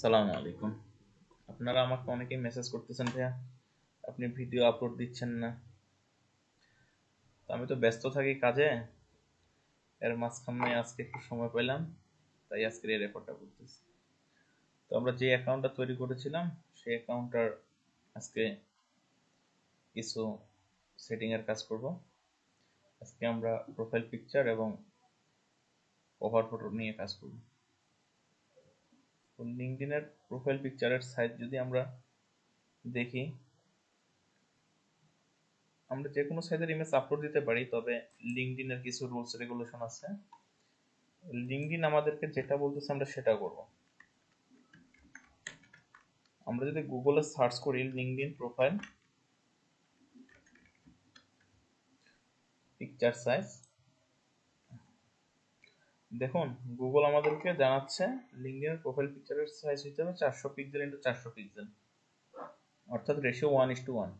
সালামু আলাইকুম। আপনারা আমাকে অনেকেই মেসেজ করতেছেন, ভাইয়া, আপনি ভিডিও আপলোড দিচ্ছেন না। আমি তো ব্যস্ত থাকি কাজে। এর মাঝখানে আজকে একটু সময় পেলাম তাই আজকের এই রেকর্ডটা করতেছি। তো আমরা যে অ্যাকাউন্টটা তৈরি করেছিলাম, সেই অ্যাকাউন্টটার আজকে কিছু সেটিং এর কাজ করব। আজকে আমরা প্রোফাইল পিকচার এবং কভার ফটো নিয়ে কাজ করব। লিঙ্কডিনের প্রোফাইল পিকচারের সাইজ যদি আমরা দেখি, আমরা যে কোনো সাইজের ইমেজ আপলোড দিতে পারি, তবে লিঙ্কডিনের কিছু রুলস রেগুলেশন আছে। লিঙ্কডিন আমাদেরকে যেটা বলতেছে আমরা সেটা করব। আমরা যদি গুগলে সার্চ করি লিঙ্কডিন প্রোফাইল পিকচার সাইজ দেখুন গুগল আমাদেরকে জানাচ্ছে লিঙ্কডিনের প্রোফাইল পিকচারের সাইজ হতে হবে চারশো পিক্সেল ইন্টু চারশো পিক্সেল অর্থাৎ ratio one is to one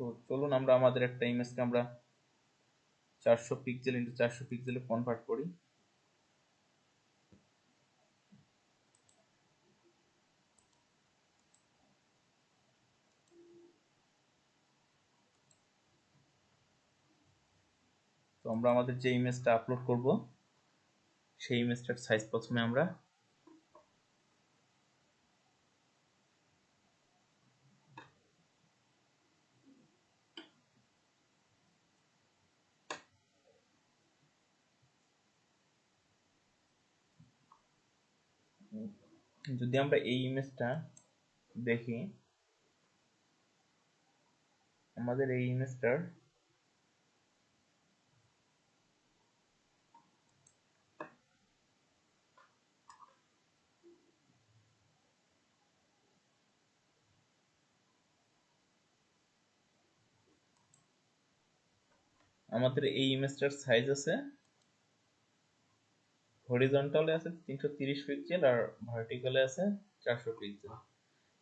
তো চলুন আমরা আমাদের একটা ইমেজকে আমরা চারশো পিক্সেল ইন্টু চারশো পিক্সেলে কনভার্ট করি। তো আমরা আমাদের যে ইমেজটা আপলোড করব, সেই ইমেজটার সাইজ প্রথমে আমরা যদি আমরা এই ইমেজটা দেখি, আমাদের এই ইমেজটার আমাদের এই ইমেজটার সাইজ আছে হরিজন্টালে আছে তিনশো তিরিশ পিক্সেল আর ভার্টিক্যালে আছে চারশো পিক্সেল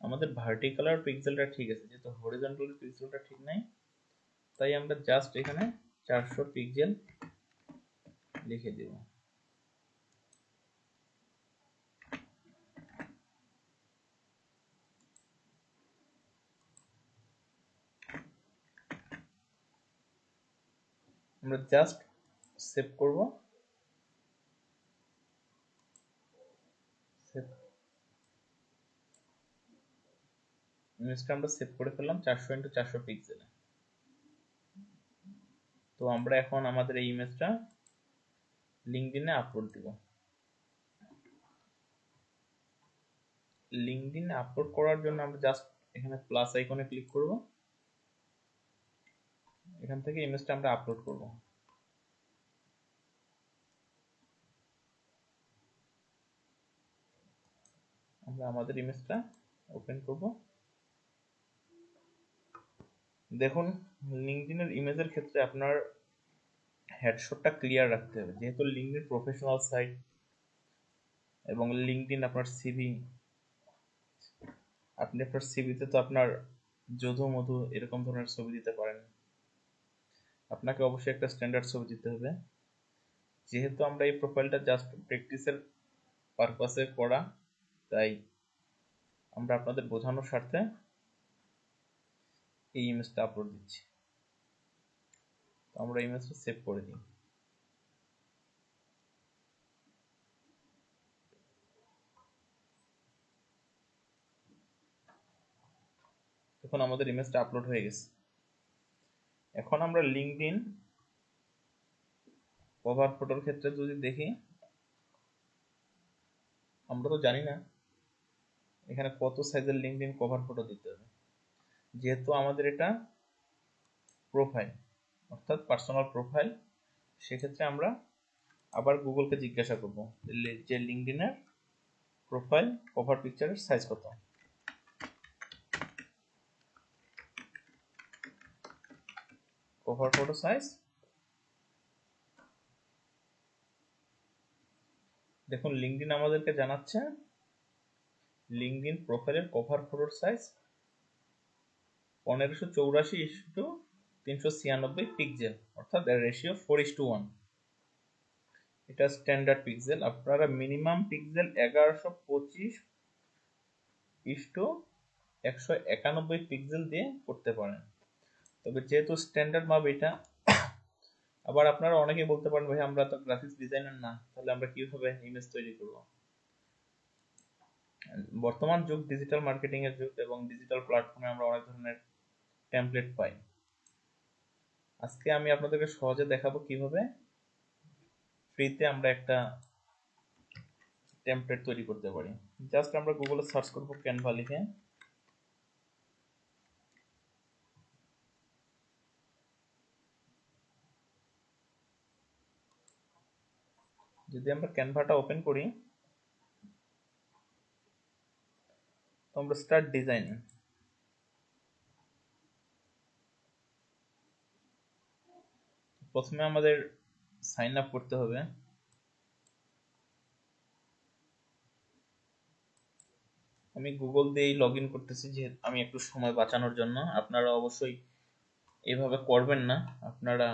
আমাদের ভার্টিক্যাল আর পিক্সেলটা ঠিক আছে, যেহেতু হরিজন্টাল পিক্সেলটা ঠিক নাই, তাই আমরা জাস্ট এখানে চারশো পিক্সেল লিখে দেব। আমরা জাস্ট সেভ করব। ইমেজটা আমরা সেভ করে ফেললাম চারশো ইন্টু চারশো পিক্সেলে তো আমরা এখন আমাদের এই ইমেজটা লিঙ্কডিনে আপলোড দিব। লিঙ্কডিনে আপলোড করার জন্য আমরা জাস্ট এখানে প্লাস আইকনে ক্লিক করব। এখান থেকে ইমেজটা আমরা আপলোড করব। আমরা আমাদের ইমেজটা ওপেন করব। দেখুন লিঙ্কডিনের ইমেজের ক্ষেত্রে আপনার হেডশটটা ক্লিয়ার রাখতে হবে। যেহেতু লিঙ্কডিন প্রফেশনাল সাইট এবং লিঙ্কডিন আপনার সিভি আপনি আপনার সিভিতে তো আপনার যধু মধু এরকম ধরনের ছবি দিতে পারেন। আপনাকে অবশ্যই একটা স্ট্যান্ডার্ড ছবি দিতে হবে। যেহেতু আমরা এই প্রোফাইলটা জাস্ট প্র্যাকটিসের পারপাসে করা, তাই আমরা আপনাদের বোঝানোর স্বার্থে এই ইমেজটা আপলোড দিচ্ছি। তো আমরা ইমেজটা সেভ করে দিই। এখন আমাদের ইমেজটা আপলোড হয়ে গেছে। এখন আমরা লিঙ্কডিন কভার ফটোর ক্ষেত্রে যদি দেখি, আমরা তো জানি না এখানে কত সাইজের লিঙ্কডিন কভার ফটো দিতে হবে। যেহেতু আমাদের এটা প্রোফাইল অর্থাৎ পার্সোনাল প্রোফাইল সেক্ষেত্রে আমরা আবার গুগলকে জিজ্ঞাসা করব যে লিঙ্কডিনের প্রোফাইল কভার পিকচারের সাইজ কত। কভার ফটো সাইজ দেখুন লিঙ্কডিন আমাদেরকে জানাচ্ছে। লিঙ্কডিন প্রোফাইলের কভার ফটোর সাইজ পনেরোশো চৌরাশি ইস্টু তিনশো ছিয়ানব্বই পিক্সেল অর্থাৎ ratio four is to one এটা স্ট্যান্ডার্ড পিক্সেল আপনারা মিনিমাম পিক্সেল এগারোশো পঁচিশ ইস্টু একশো একানব্বই পিক্সেল দিয়ে করতে পারেন। তবে যেহেতু স্ট্যান্ডার্ড মাপ এটা, আবার আপনারা অনেকেই বলতে পারেন, ভাই, আমরা তো গ্রাফিক্স ডিজাইনার না, তাহলে আমরা কীভাবে ইমেজ তৈরি করব? বর্তমান যুগ ডিজিটাল মার্কেটিং এর যুগ এবং ডিজিটাল প্ল্যাটফর্মে আমরা অনেক ধরনের টেমপ্লেট পাই। আজকে আমি আপনাদেরকে সহজে দেখাবো কীভাবে ফ্রিতে আমরা একটা টেমপ্লেট তৈরি করতে পারি। জাস্ট আমরা গুগলে সার্চ করব ক্যানভা লিখে। যদি আমরা ক্যানভাটা ওপেন করি, তো আমরা স্টার্ট ডিজাইন প্রথমে আমাদের সাইন আপ করতে হবে। আমি গুগল দিয়েই লগ ইন করতেছি, যে আমি একটু সময় বাঁচানোর জন্য। আপনারা অবশ্যই এভাবে করবেন না। আপনারা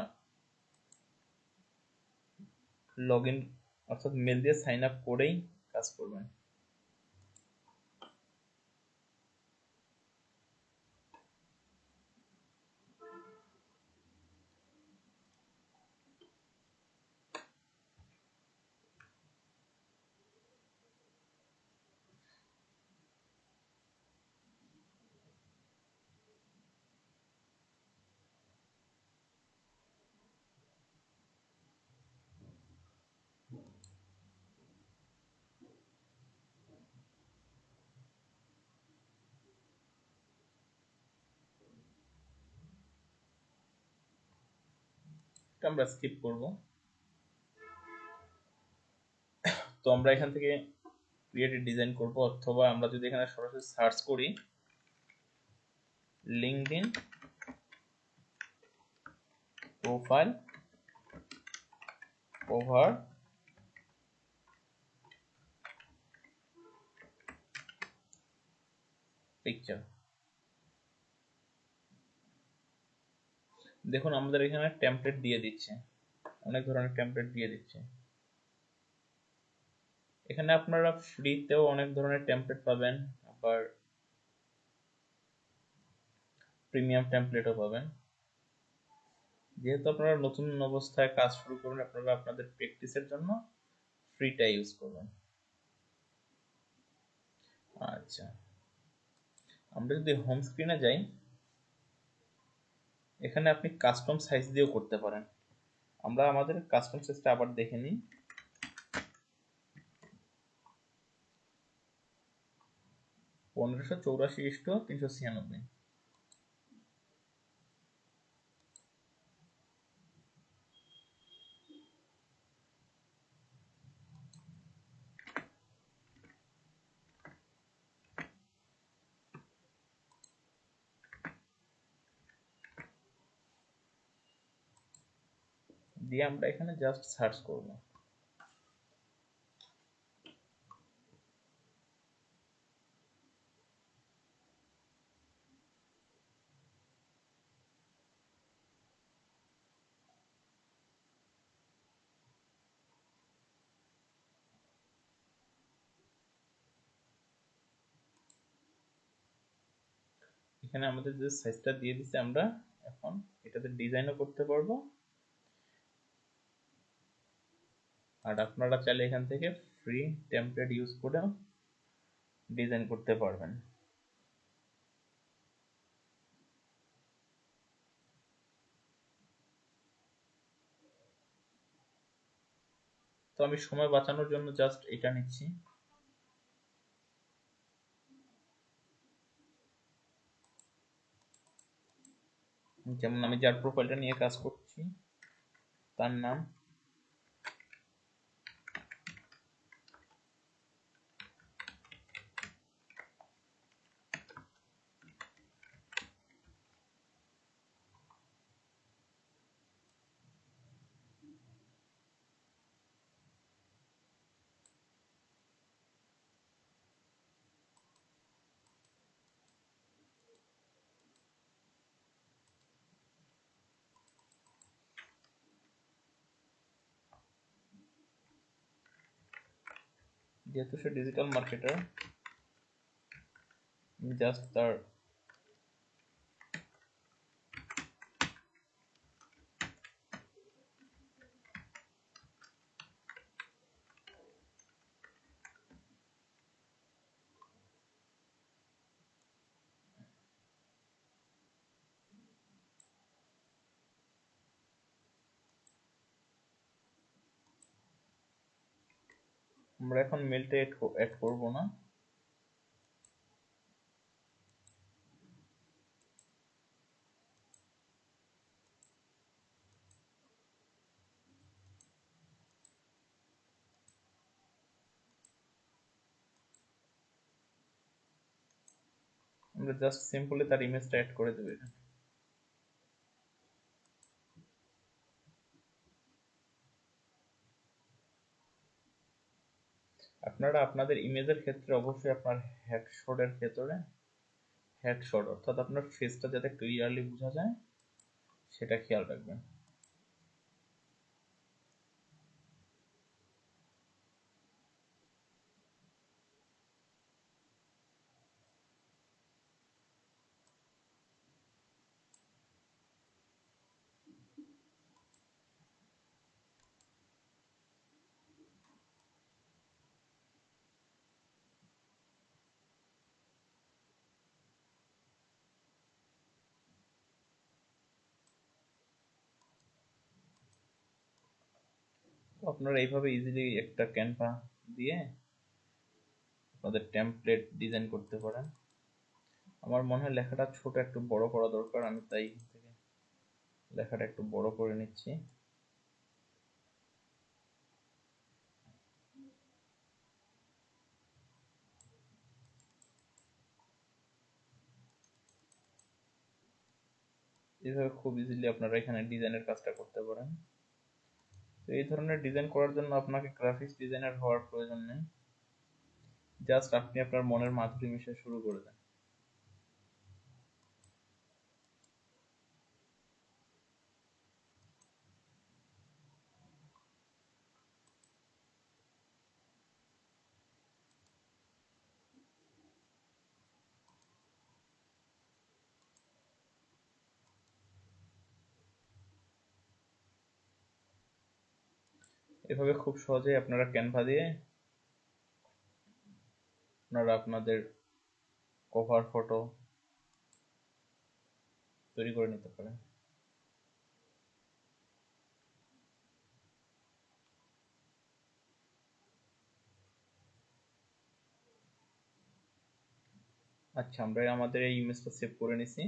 লগ ইন অর্থাৎ মেল দিয়ে সাইন আপ করেই কাজ করবেন। আমরা স্কিপ করব। তো আমরা এখান থেকে ক্রিয়েটিভ ডিজাইন করব, অথবা আমরা যদি এখানে সরাসরি সার্চ করি লিঙ্কডইন প্রোফাইল ওভার পিকচার দেখুন, আমাদের এখানে টেমপ্লেট দিয়ে দিচ্ছে। অনেক ধরনের টেমপ্লেট দিয়ে দিচ্ছে। এখানে আপনারা ফ্রিতেও অনেক ধরনের টেমপ্লেট পাবেন, আবার প্রিমিয়াম টেমপ্লেটও পাবেন। যেহেতু আপনারা নতুন অবস্থায় কাজ শুরু করুন, আপনারা আপনাদের প্র্যাকটিসের জন্য ফ্রিটা ইউজ করবেন। আচ্ছা। আমরা যদি হোম স্ক্রিনে যাই এখানে আপনি কাস্টম সাইজ দিয়েও করতে পারেন। আমরা আমাদের কাস্টম সাইজটা আবার দেখে নিই। পনেরোশো চৌরাশি ইস্টু তিনশো ছিয়ানব্বই। দিয়ে আমরা এখানে জাস্ট সার্চ করব। এখানে আমাদের যে সাইজটা দিয়ে দিচ্ছে আমরা, এখন এটাতে ডিজাইনও করতে পারব। আর আপনারা চাইলে এখান থেকে ফ্রি টেমপ্লেট ইউজ করে ডিজাইন করতে পারবেন। তো আমি সময় বাঁচানোর জন্য জাস্ট এটা নিচ্ছি। যেমন আমি যার প্রোফাইলটা নিয়ে কাজ করছি, তার নাম যেহেতু সে ডিজিটাল মার্কেটার জাস্ট তার আমরা এখন মেলটা অ্যাড করব না। আমরা জাস্ট সিম্পলি তার ইমেজটা অ্যাড করে দেবো এখানে। আপনারা আপনাদের ইমেজের ক্ষেত্রে অবশ্যই আপনার হ্যাকশটের ভেতরে হ্যাকশট অর্থাৎ আপনার ফেসটা যাতে ক্লিয়ারলি বোঝা যায়, সেটা খেয়াল রাখবেন। আপনারা এইভাবে ইজিলি একটা ক্যানভা দিয়ে আপনাদের টেমপ্লেট ডিজাইন করতে পারেন। আমার মনে হয় লেখাটা ছোট একটু বড় করা দরকার, আমি তাই থেকে লেখাটা একটু বড় করে নিচ্ছি। এইভাবে খুব ইজিলি আপনারা এখানে ডিজাইনের কাজটা করতে পারেন। তো এই ধরনের ডিজাইন করার জন্য আপনাকে গ্রাফিক্স ডিজাইনার হওয়ার প্রয়োজন নেই। জাস্ট আপনি আপনার মনের মাধুরী মিশিয়ে শুরু করে দেন। এভাবে খুব সহজেই আপনারা ক্যানভা দিয়ে আপনারা আপনাদের কভার ফটো তৈরি করে নিতে পারেন। আচ্ছা আমরা আমাদের এই ইমেজটা সেভ করে নিছি।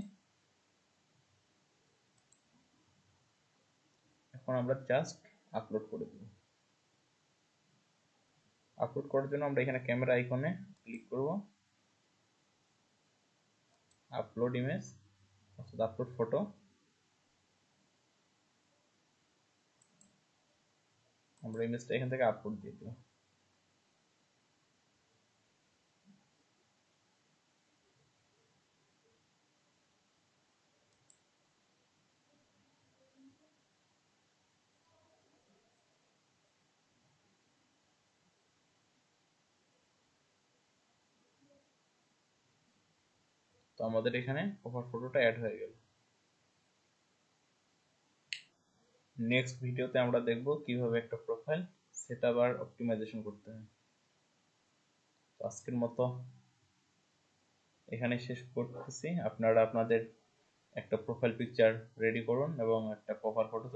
এখন আমরা জাস্ট আপলোড করে দেব। আপলোড করার জন্য আমরা এখানে ক্যামেরা আইকনে ক্লিক করব। আপলোড ইমেজ অর্থাৎ আপলোড ফটো আমরা ইমেজটা এখান থেকে আপলোড দিয়ে দেব আমাদের এখানে কভার ফটোটা অ্যাড হয়ে গেল। নেক্সট ভিডিওতে আমরা দেখব কীভাবে একটা প্রোফাইল সেট আপ আর অপটিমাইজেশন করতে হয়। আজকের মতো এখানে শেষ করতেছি। আপনারা আপনাদের একটা প্রোফাইল পিকচার রেডি করুন এবং একটা কভার ফটো